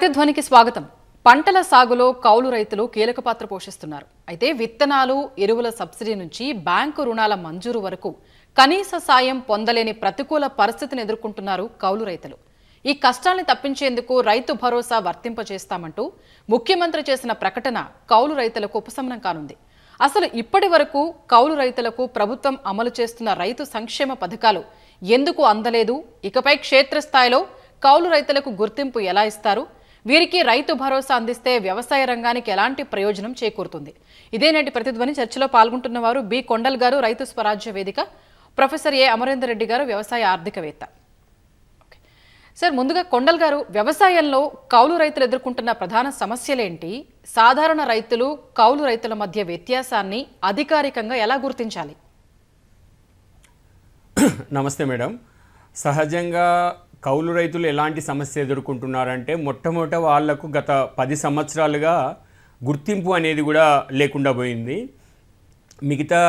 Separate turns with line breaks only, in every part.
ప్రతిధ్వనికి స్వాగతం. పంటల సాగులో కౌలు రైతులు కీలక పాత్ర పోషిస్తున్నారు. అయితే విత్తనాలు ఎరువుల సబ్సిడీ నుంచి బ్యాంకు రుణాల మంజూరు వరకు కనీస సాయం పొందలేని ప్రతికూల పరిస్థితిని ఎదుర్కొంటున్నారు కౌలు రైతులు. ఈ కష్టాల్ని తప్పించేందుకు రైతు భరోసా వర్తింపజేస్తామంటూ ముఖ్యమంత్రి చేసిన ప్రకటన కౌలు రైతులకు ఉపశమనం కానుంది. అసలు ఇప్పటి వరకు కౌలు రైతులకు ప్రభుత్వం అమలు చేస్తున్న రైతు సంక్షేమ పథకాలు ఎందుకు అందలేదు? ఇకపై క్షేత్రస్థాయిలో కౌలు రైతులకు గుర్తింపు ఎలా ఇస్తారు? వీరికి రైతు భరోసా అందిస్తే వ్యవసాయ రంగానికి ఎలాంటి ప్రయోజనం చేకూరుతుంది? ఇదే నేటి ప్రతిధ్వని చర్చలో పాల్గొంటున్న వారు బి. కొండల్ గారు రైతు స్వరాజ్య వేదిక ప్రొఫెసర్ ఏ. అమరేందర్ రెడ్డి గారు వ్యవసాయ ఆర్థికవేత్త. సార్ ముందుగా కొండల్ గారు వ్యవసాయంలో కౌలు రైతులు ఎదుర్కొంటున్న ప్రధాన సమస్యలేంటి? సాధారణ రైతులు కౌలు రైతుల మధ్య వ్యత్యాసాన్ని అధికారికంగా ఎలా గుర్తించాలి?
నమస్తే మేడం. సహజంగా కౌలు రైతులు ఎలాంటి సమస్య ఎదుర్కొంటున్నారంటే మొట్టమొదట వాళ్ళకు గత పది సంవత్సరాలుగా గుర్తింపు అనేది కూడా లేకుండా పోయింది. మిగతా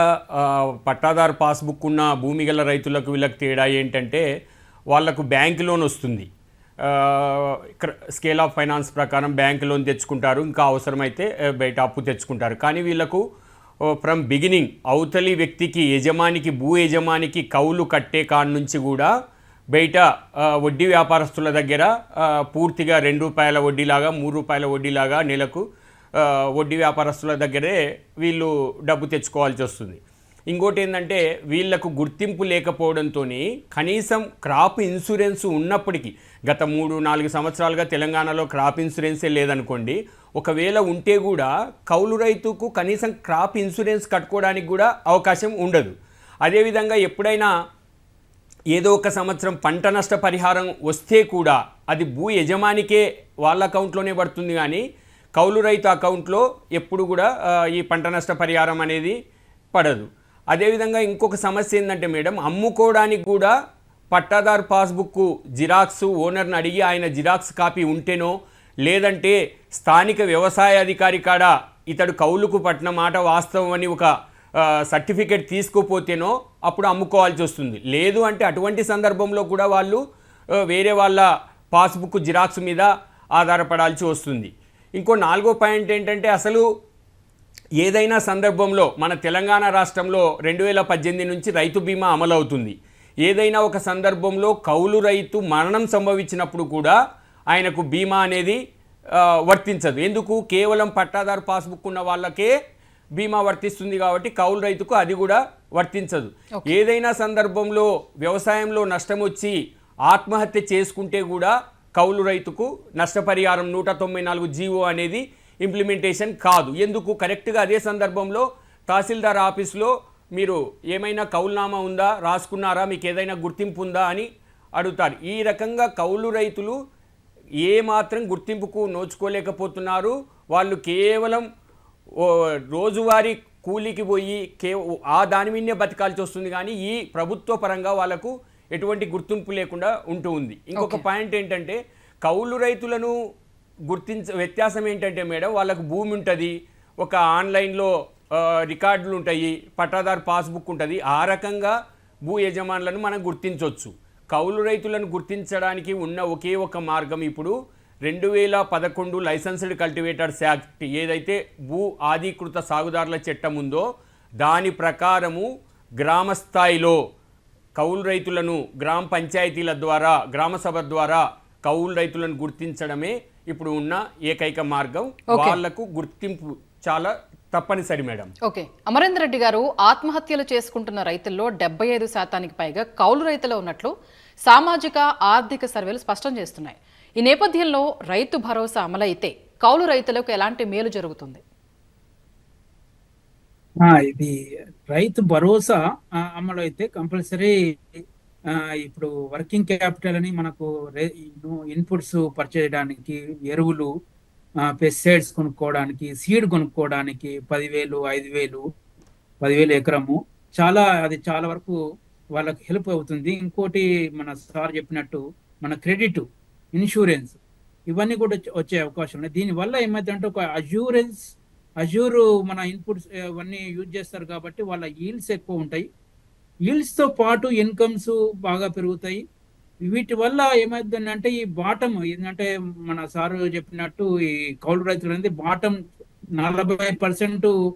పట్టాదారు పాస్బుక్ ఉన్న భూమి గల రైతులకు వీళ్ళకి తేడా ఏంటంటే వాళ్ళకు బ్యాంక్ లోన్ వస్తుంది. ఇక్కడ స్కేల్ ఆఫ్ ఫైనాన్స్ ప్రకారం బ్యాంక్ లోన్ తెచ్చుకుంటారు. ఇంకా అవసరమైతే బయట అప్పు తెచ్చుకుంటారు. కానీ వీళ్ళకు ఫ్రమ్ బిగినింగ్ అవతలి వ్యక్తికి యజమానికి భూ యజమానికి కౌలు కట్టే కాడ నుంచి కూడా బయట వడ్డీ వ్యాపారస్తుల దగ్గర పూర్తిగా రెండు రూపాయల వడ్డీలాగా మూడు రూపాయల వడ్డీలాగా నెలకు వడ్డీ వ్యాపారస్తుల దగ్గరే వీళ్ళు డబ్బు తెచ్చుకోవాల్సి వస్తుంది. ఇంకోటి ఏంటంటే వీళ్ళకు గుర్తింపు లేకపోవడంతో కనీసం క్రాప్ ఇన్సూరెన్స్ ఉన్నప్పటికీ గత మూడు నాలుగు సంవత్సరాలుగా తెలంగాణలో క్రాప్ ఇన్సూరెన్సే లేదనుకోండి ఒకవేళ ఉంటే కూడా కౌలు రైతుకు కనీసం క్రాప్ ఇన్సూరెన్స్ కట్టుకోవడానికి కూడా అవకాశం ఉండదు. అదేవిధంగా ఎప్పుడైనా ఏదో ఒక సంవత్సరం పంట నష్ట పరిహారం వస్తే కూడా అది భూ యజమానికే వాళ్ళ అకౌంట్లోనే పడుతుంది కానీ కౌలు రైతు అకౌంట్లో ఎప్పుడు కూడా ఈ పంట నష్ట పరిహారం అనేది పడదు. అదేవిధంగా ఇంకొక సమస్య ఏంటంటే మేడం అమ్ముకోవడానికి కూడా పట్టాదారు పాస్బుక్ జిరాక్స్ ఓనర్ని అడిగి ఆయన జిరాక్స్ కాపీ ఉంటేనో లేదంటే స్థానిక వ్యవసాయ అధికారి కాడ ఇతడు కౌలుకు పట్టిన మాట వాస్తవం అని ఒక సర్టిఫికేట్ తీసుకోపోతేనో అప్పుడు అమ్ముకోవాల్సి వస్తుంది. లేదు అంటే అటువంటి సందర్భంలో కూడా వాళ్ళు వేరే వాళ్ళ పాస్బుక్ జిరాక్స్ మీద ఆధారపడాల్సి వస్తుంది. ఇంకో నాలుగో పాయింట్ ఏంటంటే అసలు ఏదైనా సందర్భంలో మన తెలంగాణ రాష్ట్రంలో రెండు వేల పద్దెనిమిది నుంచి రైతు బీమా అమలవుతుంది. ఏదైనా ఒక సందర్భంలో కౌలు రైతు మరణం సంభవించినప్పుడు కూడా ఆయనకు బీమా అనేది వర్తించదు. ఎందుకు? కేవలం పట్టాదారు పాస్బుక్ ఉన్న వాళ్ళకే బీమా వర్తిస్తుంది కాబట్టి కౌలు రైతుకు అది కూడా వర్తించదు. ఏదైనా సందర్భంలో వ్యవసాయంలో నష్టం వచ్చి ఆత్మహత్య చేసుకుంటే కూడా కౌలు రైతుకు నష్టపరిహారం నూట తొంభై నాలుగు జీవో అనేది ఇంప్లిమెంటేషన్ కాదు. ఎందుకు? కరెక్ట్గా అదే సందర్భంలో తహసీల్దార్ ఆఫీస్లో మీరు ఏమైనా కౌలునామా ఉందా? రాసుకున్నారా? మీకు ఏదైనా గుర్తింపు ఉందా? అని అడుగుతారు. ఈ రకంగా కౌలు రైతులు ఏ మాత్రం గుర్తింపుకు నోచుకోలేకపోతున్నారు. వాళ్ళు కేవలం రోజువారీ కూలికి పోయి కే ఆ దాని మీదనే బతకాల్సి వస్తుంది కానీ ఈ ప్రభుత్వ పరంగా వాళ్ళకు ఎటువంటి గుర్తింపు లేకుండా ఉంటూ ఉంది. ఇంకొక పాయింట్ ఏంటంటే కౌలు రైతులను గుర్తించ వ్యత్యాసం ఏంటంటే మేడం వాళ్ళకు భూమి ఉంటుంది ఒక ఆన్లైన్లో రికార్డులు ఉంటాయి పట్టాదారు పాస్బుక్ ఉంటుంది ఆ రకంగా భూ యజమానులను మనం గుర్తించవచ్చు కౌలు రైతులను గుర్తించడానికి ఉన్న ఒకే ఒక మార్గం ఇప్పుడు రెండు వేల పదకొండు లైసెన్స్డ్ కల్టివేటర్స్ యాక్ట్ ఏదైతే భూ ఆధీకృత సాగుదారుల చట్టం ఉందో దాని ప్రకారము గ్రామ స్థాయిలో కౌలు రైతులను గ్రామ పంచాయతీల ద్వారా గ్రామ సభ ద్వారా కౌలు రైతులను గుర్తించడమే ఇప్పుడు ఉన్న ఏకైక మార్గం. వాళ్ళకు గుర్తింపు చాలా తప్పనిసరి మేడం.
ఓకే. అమరేందర్ రెడ్డి గారు ఆత్మహత్యలు చేసుకుంటున్న రైతుల్లో డెబ్బై ఐదు శాతానికి పైగా కౌలు రైతులు ఉన్నట్లు సామాజిక ఆర్థిక సర్వేలు స్పష్టం చేస్తున్నాయి. ఈ నేపథ్యంలో రైతు భరోసా అమలైతే కౌలు రైతులకు ఎలాంటి మేలు జరుగుతుంది?
ఇది రైతు భరోసా అమలు అయితే కంపల్సరీ ఇప్పుడు వర్కింగ్ క్యాపిటల్ అని మనకు ఇన్పుట్స్ పర్చేజ్ చేయడానికి ఎరువులు పెస్టిసైడ్స్ కొనుక్కోవడానికి సీడ్ కొనుక్కోవడానికి పదివేలు ఐదు వేలు పదివేలు ఎకరము. చాలా అది చాలా వరకు వాళ్ళకి హెల్ప్ అవుతుంది. ఇంకోటి మన సార్ చెప్పినట్టు మన క్రెడిట్ ఇన్సూరెన్స్ ఇవన్నీ కూడా వచ్చే- అవకాశం ఉన్నాయి. దీనివల్ల ఏమైందంటే ఒక అజ్యూరెన్స్ అజ్యూర్ మన ఇన్పుట్స్ అవన్నీ యూజ్ చేస్తారు కాబట్టి వాళ్ళ ఈల్స్ ఎక్కువ ఉంటాయి. ఈల్స్తో తో పాటు ఇన్కమ్స్ బాగా పెరుగుతాయి. వీటి వల్ల ఏమవుతుందంటే ఈ బాటం ఏంటంటే మన సారు చెప్పినట్టు ఈ కౌలు రైతులు అనేది బాటం నలభై పర్సెంట్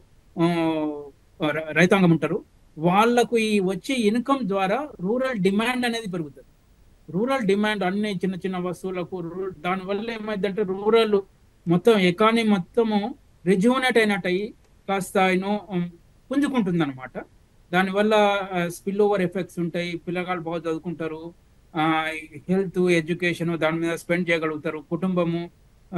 రైతాంగం ఉంటారు. వాళ్ళకు ఈ వచ్చే ఇన్కమ్ ద్వారా రూరల్ డిమాండ్ అనేది పెరుగుతుంది. రూరల్ డిమాండ్ అన్ని చిన్న చిన్న వస్తువులకు రూరల్ దానివల్ల ఏమైందంటే రూరల్ మొత్తం ఎకానమీ మొత్తము రిజ్యూనేట్ అయినట్టు అయ్యి కాస్త యూనో పుంజుకుంటుంది అనమాట దానివల్ల స్పిల్ ఓవర్ ఎఫెక్ట్స్ ఉంటాయి. పిల్లగాళ్ళు బాగా చదువుకుంటారు. హెల్త్ ఎడ్యుకేషన్ దాని మీద స్పెండ్ చేయగలుగుతారు. కుటుంబము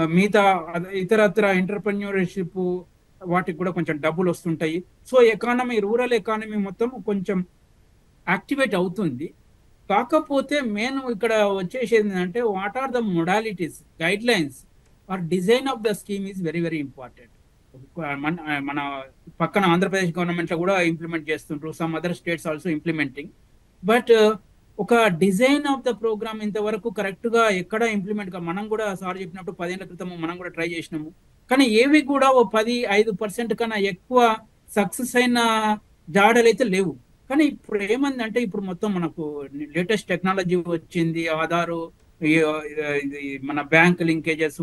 మిగతా అద- ఇతరత్ర ఎంటర్ప్రెన్యూర్షిప్ వాటికి కూడా కొంచెం డబ్బులు వస్తుంటాయి. సో ఎకానమీ రూరల్ ఎకానమీ మొత్తం కొంచెం యాక్టివేట్ అవుతుంది. కాకపోతే మెయిన్ ఇక్కడ వచ్చేసేది ఏంటంటే what are the modalities guide lines or design of the scheme is very very important మన మన పక్కన ఆంధ్రప్రదేశ్ గవర్నమెంట్లో కూడా ఇంప్లిమెంట్ చేస్తుంటారు some other states also implementing but ఒక డిజైన్ ఆఫ్ ద ప్రోగ్రామ్ ఇంతవరకు కరెక్ట్గా ఎక్కడ ఇంప్లిమెంట్గా మనం కూడా సార్ చెప్పినప్పుడు పదేళ్ళ క్రితం మనం కూడా ట్రై చేసినాము. కానీ ఏవి కూడా ఓ పది ఐదు పర్సెంట్ కన్నా ఎక్కువ సక్సెస్ అయిన జాడలు అయితే లేవు. కానీ ఇప్పుడు ఏమందంటే ఇప్పుడు మొత్తం మనకు లేటెస్ట్ టెక్నాలజీ వచ్చింది ఆధారు మన బ్యాంక్ లింకేజెస్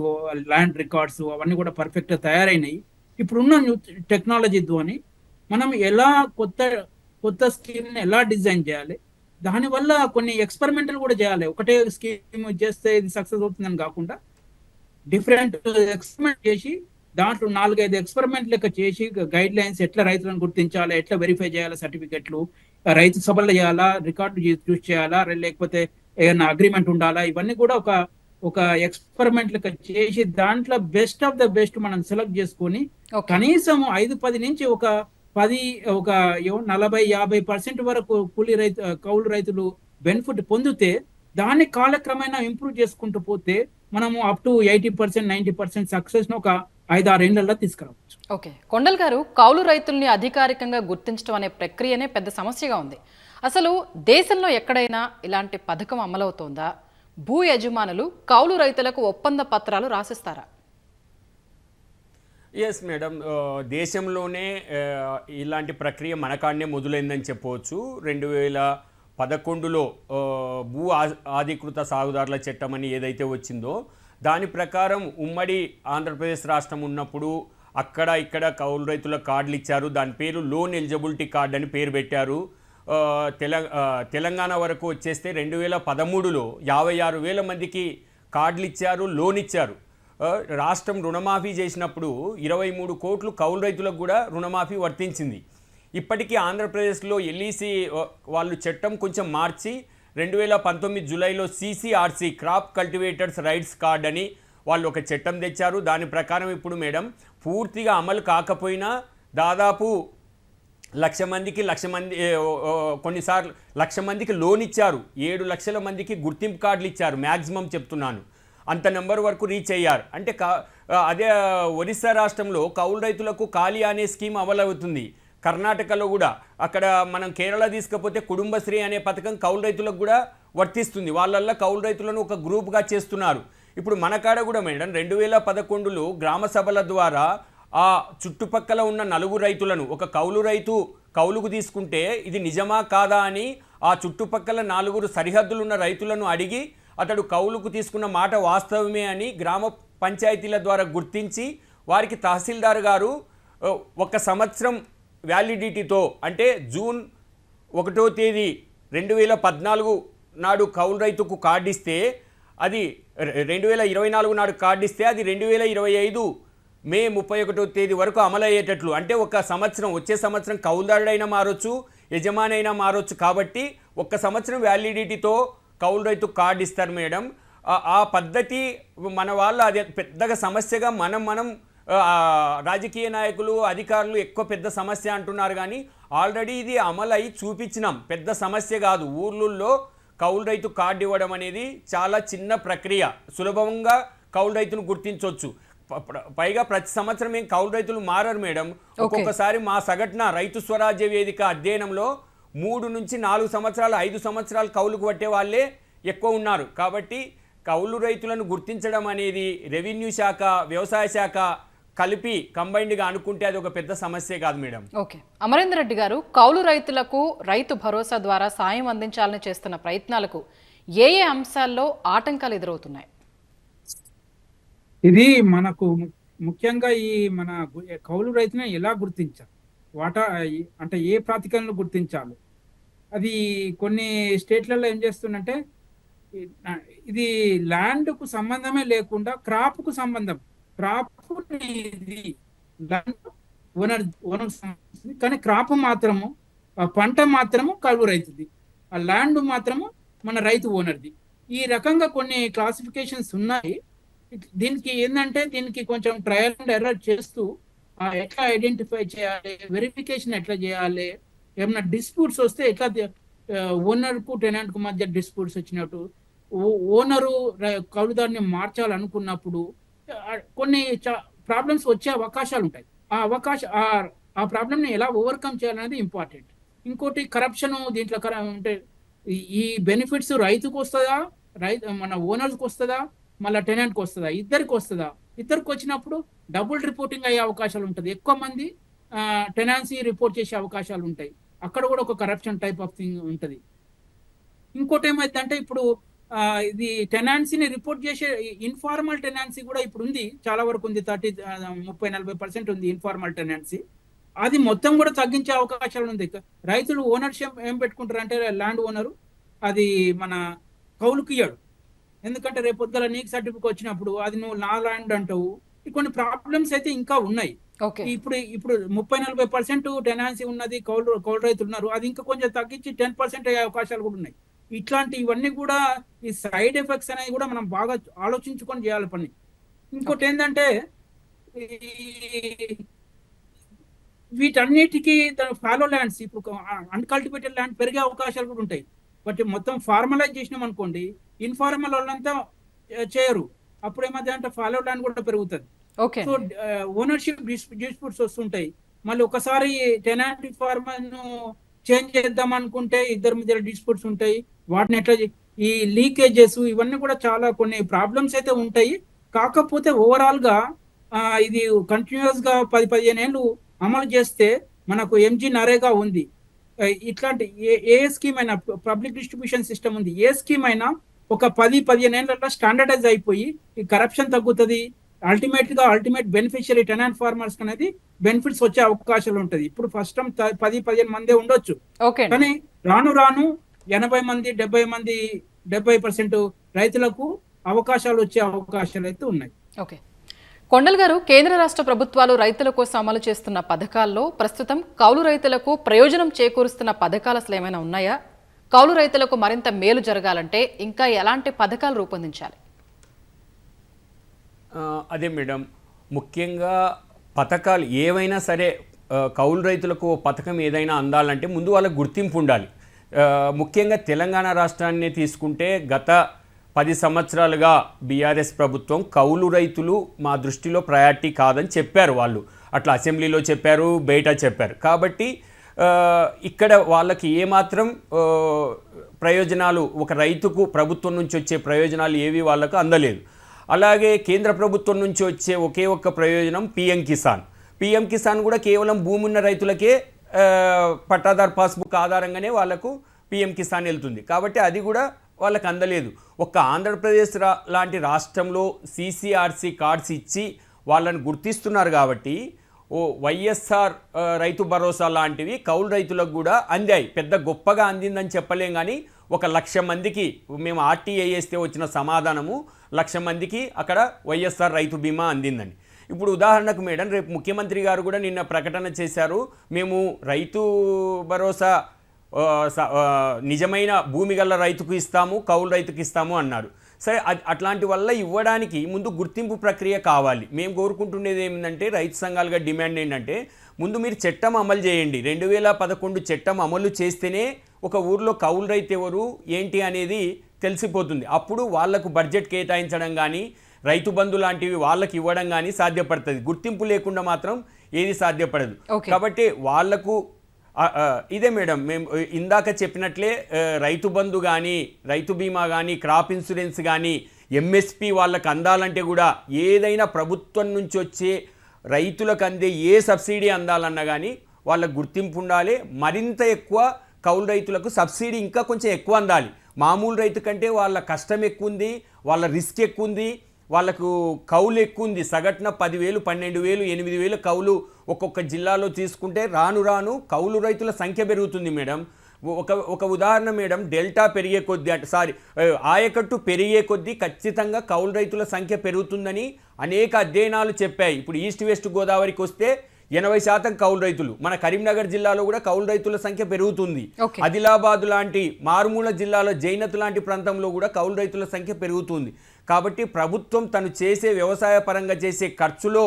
ల్యాండ్ రికార్డ్స్ అవన్నీ కూడా పర్ఫెక్ట్గా తయారైనాయి. ఇప్పుడున్న న్యూ టెక్నాలజీ ద్వారా మనం ఎలా కొత్త కొత్త స్కీమ్ ఎలా డిజైన్ చేయాలి? దానివల్ల కొన్ని ఎక్స్పెరిమెంటల్ కూడా చేయాలి. ఒకటే స్కీమ్ చేస్తే ఇది సక్సెస్ అవుతుందని కాకుండా డిఫరెంట్ ఎక్స్పెరిమెంట్ చేసి దాంట్లో నాలుగైదు ఎక్స్పెరిమెంట్ లెక్క చేసి గైడ్ లైన్స్ ఎట్లా రైతులను గుర్తించాలా ఎట్లా వెరిఫై చేయాలా సర్టిఫికెట్లు రైతు సభలు చేయాలా రికార్డు చూస్ చేయాలా లేకపోతే ఏదైనా అగ్రిమెంట్ ఉండాలా ఇవన్నీ కూడా ఒక ఒక ఎక్స్పెరిమెంట్ లెక్క చేసి దాంట్లో బెస్ట్ ఆఫ్ ద బెస్ట్ మనం సెలెక్ట్ చేసుకొని కనీసం ఐదు పది నుంచి ఒక పది ఒక నలభై యాభై పర్సెంట్ వరకు కూలి రైతు కౌలు రైతులు బెనిఫిట్ పొందితే దాన్ని కాలక్రమేణా ఇంప్రూవ్ చేసుకుంటూ పోతే మనము up to eighty percent ninety percent success ఒక ఐదు ఆరు ఏళ్ళలో తీసుకురావచ్చు.
ఓకే. కొండల్ గారు కౌలు రైతుల్ని అధికారికంగా గుర్తించడం అనే ప్రక్రియనే పెద్ద సమస్యగా ఉంది. అసలు దేశంలో ఎక్కడైనా ఇలాంటి పథకం అమలవుతోందా? భూ యజమానులు కౌలు రైతులకు ఒప్పంద పత్రాలు రాసిస్తారా?
ఎస్ మేడం ఆ, దేశంలోనే ఆ, ఇలాంటి ప్రక్రియ మనకాడనే మొదలైందని చెప్పవచ్చు. రెండు వేల పదకొండులో భూ ఆ- ఆధికృత సాగుదారుల చట్టం అని ఏదైతే వచ్చిందో దాని ప్రకారం ఉమ్మడి ఆంధ్రప్రదేశ్ రాష్ట్రం ఉన్నప్పుడు అక్కడ ఇక్కడ కౌలు రైతుల కార్డులు ఇచ్చారు. దాని పేరు లోన్ ఎలిజిబిలిటీ కార్డు అని పేరు పెట్టారు. తెల తెలంగాణ వరకు వచ్చేస్తే రెండు వేల పదమూడులో యాభై ఆరు వేల మందికి కార్డులు ఇచ్చారు లోన్ ఇచ్చారు. రాష్ట్రం రుణమాఫీ చేసినప్పుడు ఇరవై మూడు కోట్లు కౌలు రైతులకు కూడా రుణమాఫీ వర్తించింది. ఇప్పటికీ ఆంధ్రప్రదేశ్లో ఎల్ఈసి వాళ్ళు చట్టం కొంచెం మార్చి రెండు వేల పంతొమ్మిది జూలైలో CCRC crop cultivators rights card అని వాళ్ళు ఒక చట్టం తెచ్చారు. దాని ప్రకారం ఇప్పుడు మేడం పూర్తిగా అమలు కాకపోయినా దాదాపు లక్ష మందికి లక్ష మంది కొన్నిసార్లు లక్ష మందికి లోన్ ఇచ్చారు. ఏడు లక్షల మందికి గుర్తింపు కార్డులు ఇచ్చారు. మ్యాక్సిమం చెప్తున్నాను. అంత నెంబర్ వరకు రీచ్ అయ్యారు. అంటే కా అదే ఒరిస్సా రాష్ట్రంలో కౌలు రైతులకు ఖాళీ అనే స్కీమ్ అమలవుతుంది. కర్ణాటకలో కూడా. అక్కడ మనం కేరళ తీసుకపోతే కుటుంబశ్రీ అనే పథకం కౌలు రైతులకు కూడా వర్తిస్తుంది. వాళ్ళల్లో కౌలు రైతులను ఒక గ్రూప్గా చేస్తున్నారు. ఇప్పుడు మన కాడ కూడా మేడం రెండు వేల పదకొండులో గ్రామ సభల ద్వారా ఆ చుట్టుపక్కల ఉన్న నలుగురు రైతులను ఒక కౌలు రైతు కౌలుకు తీసుకుంటే ఇది నిజమా కాదా అని ఆ చుట్టుపక్కల నాలుగురు సరిహద్దులు ఉన్న రైతులను అడిగి అతడు కౌలుకు తీసుకున్న మాట వాస్తవమే అని గ్రామ పంచాయతీల ద్వారా గుర్తించి వారికి తహసీల్దార్ గారు ఒక సంవత్సరం వ్యాలిడిటీతో అంటే జూన్ ఒకటో తేదీ రెండు వేల పద్నాలుగు నాడు కౌలు రైతుకు కార్డు ఇస్తే అది రెండు వేల ఇరవై నాలుగు నాడు కార్డు ఇస్తే అది రెండు వేల ఇరవై ఐదు మే ముప్పై ఒకటో తేదీ వరకు అమలు అయ్యేటట్లు అంటే ఒక సంవత్సరం వచ్చే సంవత్సరం కౌలుదారుడైనా మారొచ్చు యజమాని అయినా మారొచ్చు కాబట్టి ఒక్క సంవత్సరం వ్యాలిడిటీతో కౌలు రైతు కార్డు ఇస్తారు మేడం. ఆ- పద్ధతి మన వాళ్ళు అది పెద్దగా సమస్యగా మనం మనం రాజకీయ నాయకులు అధికారులు ఎక్కువ పెద్ద సమస్య అంటున్నారు కానీ ఆల్రెడీ ఇది అమలు అయి చూపించినాం. పెద్ద సమస్య కాదు. ఊర్లలో కౌలు రైతు కార్డు ఇవ్వడం అనేది చాలా చిన్న ప్రక్రియ. సులభంగా కౌలు రైతును గుర్తించవచ్చు పైగా ప్రతి సంవత్సరం ఏం కౌలు రైతులు మారరు మేడం. ఒక్కొక్కసారి మా సగటున రైతు స్వరాజ్య వేదిక అధ్యయనంలో మూడు నుంచి నాలుగు సంవత్సరాలు ఐదు సంవత్సరాలు కౌలుకు పట్టే వాళ్ళే ఎక్కువ ఉన్నారు. కాబట్టి కౌలు రైతులను గుర్తించడం అనేది రెవెన్యూ శాఖ వ్యవసాయ శాఖ కలిపి కంబైన్డ్గా అనుకుంటే అది ఒక పెద్ద సమస్య కాదు మేడం.
ఓకే. అమరేందర్ రెడ్డి గారు కౌలు రైతులకు రైతు భరోసా ద్వారా సాయం అందించాలని చేస్తున్న ప్రయత్నాలకు ఏ ఏ అంశాల్లో ఆటంకాలు ఎదురవుతున్నాయి?
ఇది మనకు ముఖ్యంగా ఈ మన కౌలు రైతుని ఎలా గుర్తించాలి? వాటా అంటే ఏ ప్రాతికరణలో గుర్తించాలి? అది కొన్ని స్టేట్లలో ఏం చేస్తుందంటే ఇది land కు సంబంధమే లేకుండా crop కు సంబంధం. క్రాప్ ఇది ఓనర్ ఓనర్ సంబంధించింది. కానీ క్రాప్ మాత్రము ఆ పంట మాత్రము కౌలు రైతుది ఆ ల్యాండ్ మాత్రము మన రైతు ఓనర్ది. ఈ రకంగా కొన్ని క్లాసిఫికేషన్స్ ఉన్నాయి. దీనికి ఏంటంటే దీనికి కొంచెం ట్రయల్ అండ్ ఎర్రర్ చేస్తూ ఎట్లా ఐడెంటిఫై చేయాలి వెరిఫికేషన్ ఎట్లా చేయాలి ఏమైనా డిస్ప్యూట్స్ వస్తే ఎట్లా ఓనర్కు టెనెంట్కు మధ్య డిస్ప్యూట్స్ వచ్చినట్టు ఓనరు కౌలుదారిని మార్చాలనుకున్నప్పుడు కొన్ని ప్రాబ్లమ్స్ వచ్చే అవకాశాలు ఉంటాయి. ఆ అవకాశ ఆ- ప్రాబ్లమ్ని ఎలా ఓవర్కమ్ చేయాలనేది ఇంపార్టెంట్ ఇంకోటి కరప్షన్ దీంట్లో కర- అంటే ఈ- బెనిఫిట్స్ రైతుకు వస్తుందా? రైతు మన ఓనర్స్కి వస్తుందా? మళ్ళీ టెనెంట్కి వస్తుందా? ఇద్దరికి వస్తుందా? ఇద్దరికి వచ్చినప్పుడు డబుల్ రిపోర్టింగ్ అయ్యే అవకాశాలు ఉంటుంది. ఎక్కువ మంది టెనాన్సీ రిపోర్ట్ చేసే అవకాశాలు ఉంటాయి. అక్కడ కూడా ఒక కరప్షన్ టైప్ ఆఫ్ థింగ్ ఉంటుంది. ఇంకోటి ఏమైందంటే ఇప్పుడు ఇది టెనాన్సీని రిపోర్ట్ చేసే ఇన్ఫార్మల్ టెనాన్సీ కూడా ఇప్పుడు ఉంది చాలా వరకు ఉంది. థర్టీ ముప్పై నలభై పర్సెంట్ ఉంది ఇన్ఫార్మల్ టెనాన్సీ అది మొత్తం కూడా తగ్గించే అవకాశాలు ఉంది. రైతులు ఓనర్షిప్ ఏం పెట్టుకుంటారు అంటే ల్యాండ్ ఓనరు అది మన కౌలుకి ఇయ్యడు. ఎందుకంటే రేపు పొద్దుల నీకు సర్టిఫికేట్ వచ్చినప్పుడు అది నువ్వు నా ల్యాండ్ అంటావు. కొన్ని ప్రాబ్లమ్స్ అయితే ఇంకా ఉన్నాయి.
ఓకే.
ఇప్పుడు ఇప్పుడు ముప్పై నలభై పర్సెంట్ టెనాన్సీ ఉన్నది కౌలు కౌలు రైతులు ఉన్నారు. అది ఇంకా కొంచెం తగ్గించి టెన్ పర్సెంట్ అయ్యే అవకాశాలు కూడా ఉన్నాయి. ఇట్లాంటి ఇవన్నీ కూడా ఈ సైడ్ ఎఫెక్ట్స్ అనేవి కూడా మనం బాగా ఆలోచించుకొని చేయాలి పని. ఇంకోటి ఏంటంటే ఈ వీటన్నిటికీ ఫాలో ల్యాండ్స్ ఇప్పుడు అన్కల్టివేటెడ్ ల్యాండ్ పెరిగే అవకాశాలు కూడా ఉంటాయి. బట్ మొత్తం ఫార్మలైజ్ చేసినాం అనుకోండి ఇన్ఫార్మల్ వాళ్ళంతా చేయరు. అప్పుడు ఏమైంది అంటే ఫాలో ల్యాండ్ కూడా పెరుగుతుంది.
ఓకే
సో ఓనర్షిప్ డిస్ప్యూట్స్ వస్తుంటాయి. మళ్ళీ ఒకసారి టెనాంట్ ఫార్మర్ను చేంజ్ చేద్దాం అనుకుంటే ఇద్దరి మధ్య డిస్ప్యూట్స్ ఉంటాయి. వాటిని ఎట్లా ఈ లీకేజెస్ ఇవన్నీ కూడా చాలా కొన్ని ప్రాబ్లమ్స్ అయితే ఉంటాయి. కాకపోతే ఓవరాల్గా ఆ, ఇది కంటిన్యూస్గా పది పదిహేను ఏళ్ళు అమలు చేస్తే మనకు ఎంజీ నరేగా ఉంది. ఇట్లాంటి ఏ ఏ స్కీమ్ అయినా పబ్లిక్ డిస్ట్రిబ్యూషన్ సిస్టమ్ ఉంది. ఏ స్కీమ్ అయినా ఒక పది పదిహేను ఏళ్ళలో స్టాండర్డైజ్ అయిపోయి ఈ కరప్షన్ తగ్గుతుంది. అల్టిమేట్గా అల్టిమేట్ బెనిఫిషియరీ టెనెంట్ ఫార్మర్స్ అనేది బెనిఫిట్స్ వచ్చే అవకాశాలు ఉంటది. ఇప్పుడు ఫస్ట్ టైం పది పదిహేను మందే ఉండొచ్చు. కానీ రాను రాను ఎనభై మంది డెబ్బై మంది డెబ్బై పర్సెంట్ రైతులకు అవకాశాలు వచ్చే అవకాశాలు అయితే ఉన్నాయి.
ఓకే. కొండల్ గారు కేంద్ర రాష్ట్ర ప్రభుత్వాలు రైతుల కోసం అమలు చేస్తున్న పథకాల్లో ప్రస్తుతం కౌలు రైతులకు ప్రయోజనం చేకూరుస్తున్న పథకాలు అసలు ఏమైనా ఉన్నాయా? కౌలు రైతులకు మరింత మేలు జరగాలంటే ఇంకా ఎలాంటి పథకాలు రూపొందించాలి?
అదే మేడం. ముఖ్యంగా పథకాలు ఏవైనా సరే కౌలు రైతులకు ఓ పథకం ఏదైనా అందాలంటే ముందు వాళ్ళకి గుర్తింపు ఉండాలి. ముఖ్యంగా తెలంగాణ రాష్ట్రాన్ని తీసుకుంటే గత పది సంవత్సరాలుగా బీఆర్ఎస్ ప్రభుత్వం కౌలు రైతులు మా దృష్టిలో ప్రయారిటీ కాదని చెప్పారు వాళ్ళు. అట్లా అసెంబ్లీలో చెప్పారు బయట చెప్పారు. కాబట్టి ఇక్కడ వాళ్ళకి ఏమాత్రం ప్రయోజనాలు ఒక రైతుకు ప్రభుత్వం నుంచి వచ్చే ప్రయోజనాలు ఏవి వాళ్ళకు అందలేదు. అలాగే కేంద్ర ప్రభుత్వం నుంచి వచ్చే ఒకే ఒక్క ప్రయోజనం పిఎం కిసాన్. పిఎం కిసాన్ కూడా కేవలం భూమి ఉన్న రైతులకే పట్టాదార్ పాస్బుక్ ఆధారంగానే వాళ్ళకు పిఎం కిసాన్ వెళ్తుంది కాబట్టి అది కూడా వాళ్ళకి అందలేదు. ఒక్క ఆంధ్రప్రదేశ్ రా లాంటి రాష్ట్రంలో సీసీఆర్సీ కార్డ్స్ ఇచ్చి వాళ్ళని గుర్తిస్తున్నారు కాబట్టి ఓ వైఎస్ఆర్ రైతు భరోసా లాంటివి కౌలు రైతులకు కూడా అందాయి. పెద్ద గొప్పగా అందిందని చెప్పలేం కానీ ఒక లక్ష మందికి మేము ఆర్టీఏ వేస్తే వచ్చిన సమాధానము లక్ష మందికి అక్కడ వైఎస్ఆర్ రైతు బీమా అందిందని ఇప్పుడు ఉదాహరణకు మేడం రేపు ముఖ్యమంత్రి గారు కూడా నిన్న ప్రకటన చేశారు. మేము రైతు భరోసా స- నిజమైన భూమి గల రైతుకు ఇస్తాము కౌలు రైతుకు ఇస్తాము అన్నారు. సరే అట్లాంటి వల్ల ఇవ్వడానికి ముందు గుర్తింపు ప్రక్రియ కావాలి. మేము కోరుకుంటుండేది ఏమిటంటే రైతు సంఘాలుగా డిమాండ్ ఏంటంటే ముందు మీరు చట్టం అమలు చేయండి. రెండు వేల పదకొండు చట్టం అమలు చేస్తేనే ఒక ఊర్లో కౌలు రైతు ఎవరు ఏంటి అనేది తెలిసిపోతుంది. అప్పుడు వాళ్ళకు బడ్జెట్ కేటాయించడం కానీ రైతు బంధు లాంటివి వాళ్ళకి ఇవ్వడం కానీ సాధ్యపడుతుంది. గుర్తింపు లేకుండా మాత్రం ఏది సాధ్యపడదు. కాబట్టి వాళ్ళకు ఇదే మేడం మేము ఇందాక చెప్పినట్లే రైతు బంధు కానీ రైతు బీమా కానీ క్రాప్ ఇన్సూరెన్స్ కానీ ఎంఎస్పి వాళ్ళకి అందాలంటే కూడా ఏదైనా ప్రభుత్వం నుంచి వచ్చే రైతులకు అందే ఏ సబ్సిడీ అందాలన్నా కానీ వాళ్ళకు గుర్తింపు ఉండాలి. మరింత ఎక్కువ కౌలు రైతులకు సబ్సిడీ ఇంకా కొంచెం ఎక్కువ అందాలి. మామూలు రైతు కంటే వాళ్ళ కష్టం ఎక్కువ ఉంది వాళ్ళ రిస్క్ ఎక్కువ ఉంది వాళ్ళకు కౌలు ఎక్కువ ఉంది సగటున పదివేలు పన్నెండు వేలు ఎనిమిది వేలు కౌలు ఒక్కొక్క జిల్లాలో తీసుకుంటే రాను రాను కౌలు రైతుల సంఖ్య పెరుగుతుంది మేడం. ఒక ఒక ఉదాహరణ మేడం డెల్టా పెరిగే కొద్దీ అంటే సారీ ఆయకట్టు పెరిగే కొద్దీ ఖచ్చితంగా కౌలు రైతుల సంఖ్య పెరుగుతుందని అనేక అధ్యయనాలు చెప్పాయి. ఇప్పుడు ఈస్ట్ వెస్ట్ గోదావరికి వస్తే ఎనభై శాతం కౌలు రైతులు. మన కరీంనగర్ జిల్లాలో కూడా కౌలు రైతుల సంఖ్య పెరుగుతుంది. ఆదిలాబాద్ లాంటి మారుమూల జిల్లాలో జైనత్ లాంటి ప్రాంతంలో కూడా కౌలు రైతుల సంఖ్య పెరుగుతుంది. కాబట్టి ప్రభుత్వం తను చేసే వ్యవసాయ పరంగా చేసే ఖర్చులో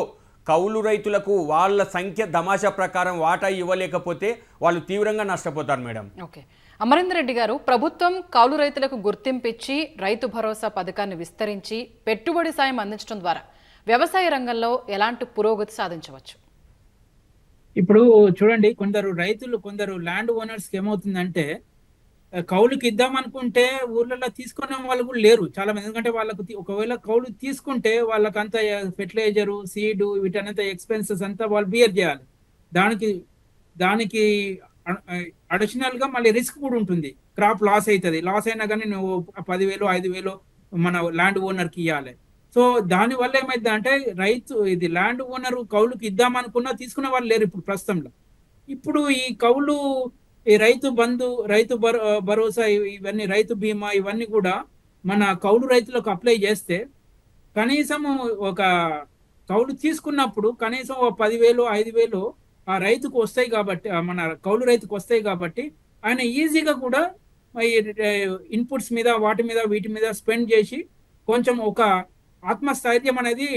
కౌలు రైతులకు వాళ్ళ సంఖ్య దమాషా ప్రకారం వాటా ఇవ్వలేకపోతే వాళ్ళు తీవ్రంగా నష్టపోతారు మేడం.
ఓకే. అమరేందర్ రెడ్డి గారు ప్రభుత్వం కౌలు రైతులకు గుర్తింపిచ్చి రైతు భరోసా పథకాన్ని విస్తరించి పెట్టుబడి సాయం అందించడం ద్వారా వ్యవసాయ రంగంలో ఎలాంటి పురోగతి సాధించవచ్చు?
ఇప్పుడు చూడండి కొందరు రైతులు కొందరు ల్యాండ్ ఓనర్స్కి ఏమవుతుందంటే కౌలుకి ఇద్దాం అనుకుంటే ఊర్లలో తీసుకునే వాళ్ళు కూడా లేరు. చాలా మంది. ఎందుకంటే వాళ్ళకు ఒకవేళ కౌలు తీసుకుంటే వాళ్ళకి అంత ఫెర్టిలైజరు సీడ్ వీటనంత ఎక్స్పెన్సెస్ అంతా వాళ్ళు బియర్ చేయాలి. దానికి దానికి అడిషనల్గా మళ్ళీ రిస్క్ కూడా ఉంటుంది. క్రాప్ లాస్ అవుతుంది లాస్ అయినా కానీ నువ్వు పదివేలు ఐదు వేలు మన ల్యాండ్ ఓనర్కి ఇవ్వాలి సో దాని వల్ల ఏమైంది అంటే రైతు ఇది ల్యాండ్ ఓనర్ కౌలుకి ఇద్దామనుకున్నా తీసుకునే వాళ్ళు లేరు ఇప్పుడు ప్రస్తుతంలో. ఇప్పుడు ఈ కౌలు ఈ రైతు బంధు రైతు భరో- భరోసా ఇవన్నీ రైతు బీమా ఇవన్నీ కూడా మన కౌలు రైతులకు అప్లై చేస్తే కనీసం ఒక కౌలు తీసుకున్నప్పుడు కనీసం ఒక పదివేలు ఐదు వేలు ఆ రైతుకు వస్తాయి కాబట్టి మన కౌలు రైతుకు వస్తాయి కాబట్టి ఆయన ఈజీగా కూడా ఇన్పుట్స్ మీద వాటి మీద వీటి మీద స్పెండ్ చేసి కొంచెం ఒక ఆత్మస్థైర్యం అనేది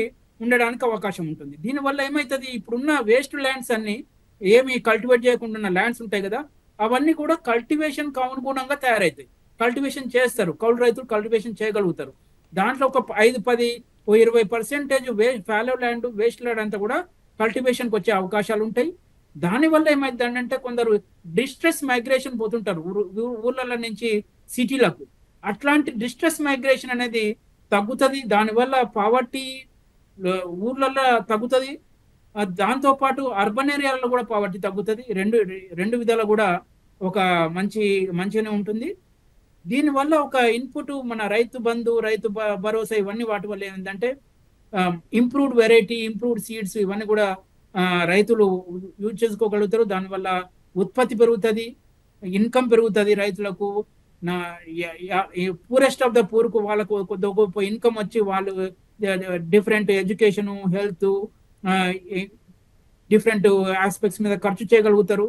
ఉండడానికి అవకాశం ఉంటుంది. దీనివల్ల ఏమవుతుంది ఇప్పుడున్న వేస్ట్ ల్యాండ్స్ అన్ని ఏమి కల్టివేట్ చేయకుండా ఉన్న ల్యాండ్స్ ఉంటాయి కదా అవన్నీ కూడా కల్టివేషన్ అనుగుణంగా తయారవుతాయి కల్టివేషన్ చేస్తారు. కౌలు రైతులు కల్టివేషన్ చేయగలుగుతారు. దాంట్లో ఒక ఐదు పది ఓ ఇరవై పర్సెంటేజ్ వే ఫాలో ల్యాండ్ వేస్ట్ ల్యాండ్ అంతా కూడా కల్టివేషన్కి వచ్చే అవకాశాలు ఉంటాయి. దానివల్ల ఏమైంది అంటే కొందరు డిస్ట్రెస్ మైగ్రేషన్ పోతుంటారు. ఊర్ల నుంచి సిటీలకు అట్లాంటి డిస్ట్రెస్ మైగ్రేషన్ అనేది తగ్గుతుంది. దానివల్ల పావర్టీ ఊర్లలో తగ్గుతుంది. దాంతోపాటు దాంతో పాటు అర్బన్ ఏరియాలలో కూడా పావర్టీ తగ్గుతుంది. రెండు రెండు విధాలు కూడా ఒక మంచి మంచిగానే ఉంటుంది. దీనివల్ల ఒక ఇన్పుట్ మన రైతు బంధు రైతు భరోసా ఇవన్నీ వాటి వల్ల ఏంటంటే ఇంప్రూవ్డ్ వెరైటీ ఇంప్రూవ్డ్ సీడ్స్ ఇవన్నీ కూడా రైతులు యూజ్ చేసుకోగలుగుతారు. దానివల్ల ఉత్పత్తి పెరుగుతుంది ఇన్కమ్ పెరుగుతుంది రైతులకు. నా పూరెస్ట్ ఆఫ్ ద పూర్కు వాళ్ళకు కొద్ది గొప్ప ఇన్కమ్ వచ్చి వాళ్ళు different education health different aspects మీద ఖర్చు చేయగలుగుతారు.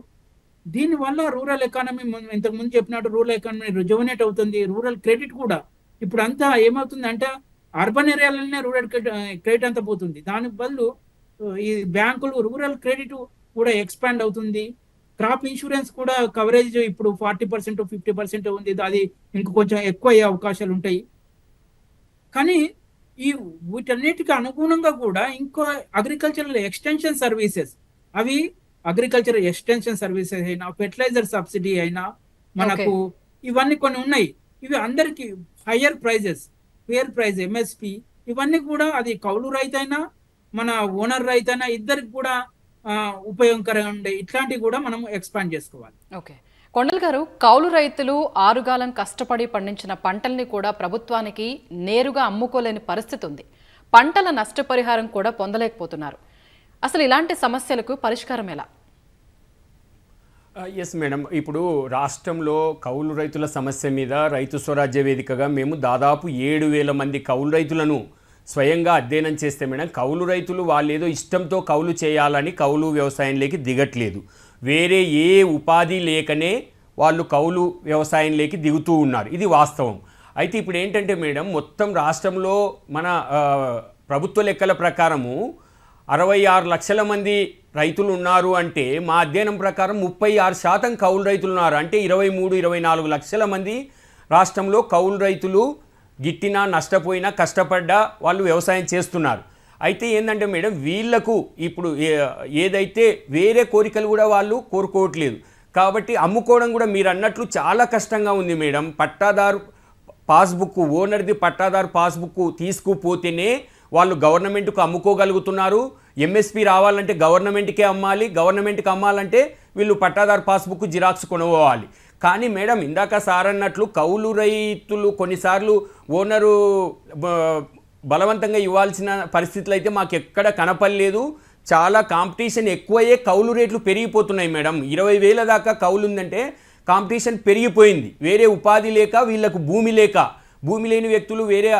దీనివల్ల రూరల్ ఎకానమీ ఇంతకు ముందు చెప్పినట్టు రూరల్ ఎకానమీ రిజువనేట్ అవుతుంది రూరల్ క్రెడిట్ కూడా. ఇప్పుడు అంతా ఏమవుతుంది అంటే అర్బన్ ఏరియాలనే రూరల్ క్రెడిట్ అంతా పోతుంది. దాని బదులు ఈ బ్యాంకులు రూరల్ క్రెడిట్ కూడా ఎక్స్పాండ్ అవుతుంది. క్రాప్ ఇన్సూరెన్స్ కూడా కవరేజ్ ఇప్పుడు ఫార్టీ పర్సెంట్ ఫిఫ్టీ పర్సెంట్ ఉంది. అది ఇంకా కొంచెం ఎక్కువ అయ్యే అవకాశాలు ఉంటాయి. కానీ ఈ వీటన్నిటికి అనుగుణంగా కూడా ఇంకో అగ్రికల్చరల్ ఎక్స్టెన్షన్ సర్వీసెస్ అవి అగ్రికల్చర్ ఎక్స్టెన్షన్ సర్వీసెస్ అయినా ఫెర్టిలైజర్ సబ్సిడీ అయినా మనకు ఇవన్నీ కొన్ని ఉన్నాయి. ఇవి అందరికి higher prices fair price MSP ఇవన్నీ కూడా అది కౌలు రైతైనా మన ఓనర్ రైతైనా ఇద్దరికి కూడా ఉపయోగకరంగా ఉండే ఇట్లాంటివి కూడా మనం ఎక్స్పాండ్ చేసుకోవాలి.
ఓకే. కొండల్ గారు కౌలు రైతులు ఆరుగాలం కష్టపడి పండించిన పంటల్ని కూడా ప్రభుత్వానికి నేరుగా అమ్ముకోలేని పరిస్థితి ఉంది. పంటల నష్టపరిహారం కూడా పొందలేకపోతున్నారు. అసలు ఇలాంటి సమస్యలకు పరిష్కారం ఎలా?
Uh, ఎస్ మేడం ఇప్పుడు రాష్ట్రంలో కౌలు రైతుల సమస్య మీద రైతు స్వరాజ్య వేదికగా మేము దాదాపు ఏడు వేల మంది కౌలు రైతులను స్వయంగా అధ్యయనం చేస్తే మేడం కౌలు రైతులు వాళ్ళు ఏదో ఇష్టంతో కౌలు చేయాలని కౌలు వ్యవసాయంలోకి దిగట్లేదు. వేరే ఏ ఉపాధి లేకనే వాళ్ళు కౌలు వ్యవసాయంలోకి దిగుతూ ఉన్నారు. ఇది వాస్తవం. అయితే ఇప్పుడు ఏంటంటే మేడం మొత్తం రాష్ట్రంలో మన uh, ప్రభుత్వ లెక్కల ప్రకారము అరవై ఆరు లక్షల మంది రైతులు ఉన్నారు అంటే మా అధ్యయనం ప్రకారం ముప్పై ఆరు శాతం కౌలు రైతులు ఉన్నారు అంటే ఇరవై మూడు ఇరవై నాలుగు లక్షల మంది రాష్ట్రంలో కౌలు రైతులు గిట్టినా నష్టపోయినా కష్టపడ్డా వాళ్ళు వ్యవసాయం చేస్తున్నారు. అయితే ఏంటంటే మేడం వీళ్ళకు ఇప్పుడు ఏ- ఏదైతే వేరే కోరికలు కూడా వాళ్ళు కోరుకోవట్లేదు. కాబట్టి అమ్ముకోవడం కూడా మీరు అన్నట్లు చాలా కష్టంగా ఉంది మేడం. పట్టాదారు పాస్బుక్ ఓనర్ది పట్టాదారు పాస్బుక్ తీసుకుపోతేనే వాళ్ళు గవర్నమెంట్కు అమ్ముకోగలుగుతున్నారు. ఎంఎస్పి రావాలంటే గవర్నమెంట్కే అమ్మాలి గవర్నమెంట్కి అమ్మాలంటే వీళ్ళు పట్టాదారు పాస్బుక్ జిరాక్స్ కొనుక్కోవాలి. కానీ మేడం ఇందాక సార్ అన్నట్లు కౌలు రైతులు కొన్నిసార్లు ఓనరు బలవంతంగా ఇవ్వాల్సిన పరిస్థితులు అయితే మాకు ఎక్కడ కనపడలేదు. చాలా కాంపిటీషన్ ఎక్కువయ్యే కౌలు రేట్లు పెరిగిపోతున్నాయి మేడం. ఇరవై వేల దాకా కౌలు ఉందంటే కాంపిటీషన్ పెరిగిపోయింది. వేరే ఉపాధి లేక వీళ్ళకు భూమి లేక. భూమి లేని వ్యక్తులు వేరే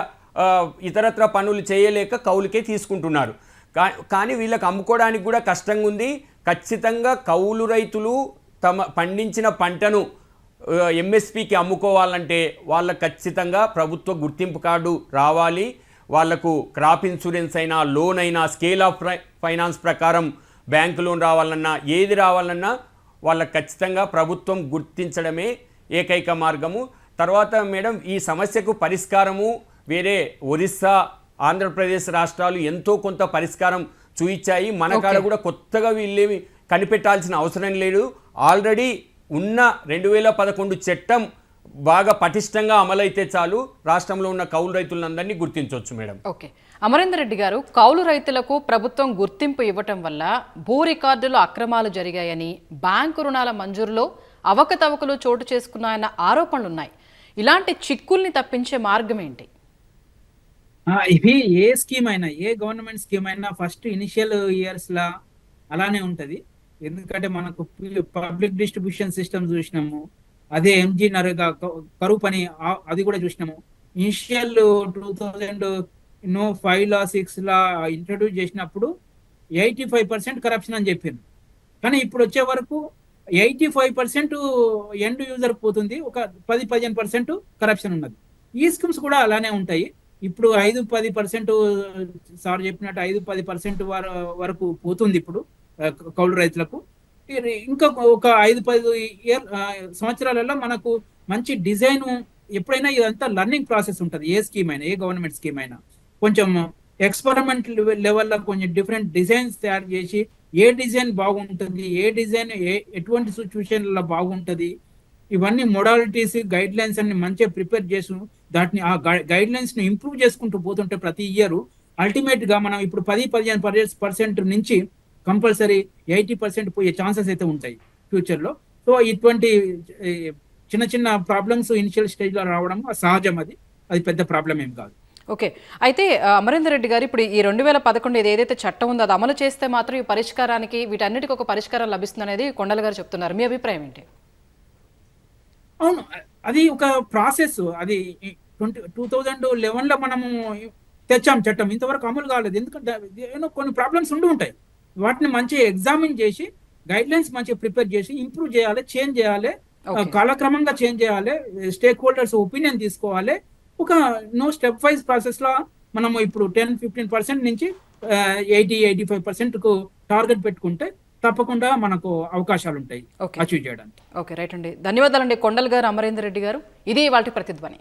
ఇతరత్ర పనులు చేయలేక కౌలుకే తీసుకుంటున్నారు. కా కానీ వీళ్ళకి అమ్ముకోవడానికి కూడా కష్టంగా ఉంది ఖచ్చితంగా కౌలు రైతులు తమ పండించిన పంటను ఎంఎస్పికి అమ్ముకోవాలంటే వాళ్ళకు ఖచ్చితంగా ప్రభుత్వ గుర్తింపు కార్డు రావాలి. వాళ్ళకు క్రాప్ ఇన్సూరెన్స్ అయినా లోన్ అయినా స్కేల్ ఆఫ్ ఫై- ఫైనాన్స్ ప్రకారం బ్యాంకు లోన్ రావాలన్నా ఏది రావాలన్నా వాళ్ళకు ఖచ్చితంగా ప్రభుత్వం గుర్తించడమే ఏకైక మార్గము. తర్వాత మేడం ఈ సమస్యకు పరిష్కారము వేరే ఒరిస్సా ఆంధ్రప్రదేశ్ రాష్ట్రాలు ఎంతో కొంత పరిష్కారం చూయించాయి. మన కాడ కూడా కొత్తగా వీళ్ళేమి కనిపెట్టాల్సిన అవసరం లేదు. ఆల్రెడీ ఉన్న రెండు వేల పదకొండు చట్టం బాగా పటిష్టంగా అమలైతే చాలు. రాష్ట్రంలో ఉన్న కౌలు రైతులందరినీ గుర్తించవచ్చు మేడం.
ఓకే. అమరేందర్ రెడ్డి గారు కౌలు రైతులకు ప్రభుత్వం గుర్తింపు ఇవ్వటం వల్ల భూ రికార్డులో అక్రమాలు జరిగాయని బ్యాంకు రుణాల మంజూరులో అవకతవకలు చోటు చేసుకున్నాయన్న ఆరోపణలున్నాయి. ఇలాంటి చిక్కుల్ని తప్పించే మార్గం ఏంటి?
ఇవి ఏ స్కీమ్ అయినా ఏ గవర్నమెంట్ స్కీమ్ అయినా ఫస్ట్ ఇనిషియల్ ఇయర్స్ లా అలానే ఉంటది. ఎందుకంటే మనకు పబ్లిక్ డిస్ట్రిబ్యూషన్ సిస్టమ్ చూసినాము అదే ఎంజీ నరేగా కరువు పని అది కూడా చూసినాము. Initial two thousand no five లా సిక్స్ లా ఇంట్రడ్యూస్ చేసినప్పుడు ఎయిటీ ఫైవ్ పర్సెంట్ కరప్షన్ అని చెప్పింది కానీ ఇప్పుడు వచ్చే వరకు eighty five percent end user పోతుంది ఒక పది పదిహేను పర్సెంట్ కరప్షన్ ఉన్నది. ఈ స్కీమ్స్ కూడా అలానే ఉంటాయి. ఇప్పుడు ఐదు పది పర్సెంట్ సార్ చెప్పినట్టు ఐదు పది పర్సెంట్ వరకు పోతుంది ఇప్పుడు కౌలు రైతులకు. ఇంకా ఒక ఐదు పది ఇయర్ సంవత్సరాలలో మనకు మంచి డిజైన్ ఎప్పుడైనా ఇదంతా లర్నింగ్ ప్రాసెస్ ఉంటుంది. ఏ స్కీమ్ అయినా ఏ గవర్నమెంట్ స్కీమ్ అయినా. కొంచెం ఎక్స్పెరిమెంట్ లెవెల్లో కొంచెం డిఫరెంట్ డిజైన్స్ తయారు చేసి ఏ డిజైన్ బాగుంటుంది ఏ డిజైన్ ఏ ఎటువంటి సిచ్యువేషన్లో బాగుంటుంది ఇవన్నీ మొడాలిటీస్ గైడ్ లైన్స్ అన్ని మంచిగా ప్రిపేర్ చేసు దాటిని ఆ గైడ్ లైన్స్ని ఇంప్రూవ్ చేసుకుంటూ పోతుంటే ప్రతి ఇయర్ అల్టిమేట్గా మనం ఇప్పుడు పది పదిహేను పర్సెంట్ నుంచి కంపల్సరీ ఎయిటీ పర్సెంట్ పోయే ఛాన్సెస్ అయితే ఉంటాయి ఫ్యూచర్లో. సో ఇటువంటి చిన్న చిన్న ప్రాబ్లమ్స్ ఇనిషియల్ స్టేజ్లో రావడం సహజం అది. అది పెద్ద ప్రాబ్లం ఏం కాదు.
ఓకే. అయితే అమరేందర్ రెడ్డి గారు ఇప్పుడు ఈ రెండు వేల పదకొండు ఇది ఏదైతే చట్టం ఉందో అది అమలు చేస్తే మాత్రం ఈ పరిష్కారానికి వీటన్నిటికీ ఒక పరిష్కారం లభిస్తుంది అనేది కొండల గారు చెప్తున్నారు. మీ అభిప్రాయం ఏంటి?
అవును. అది ఒక ప్రాసెస్. అది ట్వంటీ టూ థౌజండ్ లెవెన్లో మనము తెచ్చాం చట్టం. ఇంతవరకు అమలు కాలేదు. ఎందుకంటే ఏమో కొన్ని ప్రాబ్లమ్స్ ఉండి ఉంటాయి. వాటిని మంచిగా ఎగ్జామిన్ చేసి గైడ్ లైన్స్ మంచిగా ప్రిపేర్ చేసి ఇంప్రూవ్ చేయాలి చేంజ్ చేయాలి. కాలక్రమంగా చేంజ్ చేయాలి స్టేక్ హోల్డర్స్ ఒపీనియన్ తీసుకోవాలి. ఒక నో స్టెప్ వైజ్ ప్రాసెస్లో మనము ఇప్పుడు టెన్ ఫిఫ్టీన్ పర్సెంట్ నుంచి ఎయిటీ ఎయిటీ ఫైవ్ పర్సెంట్కు టార్గెట్ పెట్టుకుంటే తప్పకుండా మనకు అవకాశాలు ఉంటాయి అచీవ్ చేయడానికి.
ఓకే రైట్ అండి. ధన్యవాదాలండి కొండల్ గారు అమరేందర్ రెడ్డి గారు. ఇది వాటి ప్రతిధ్వని.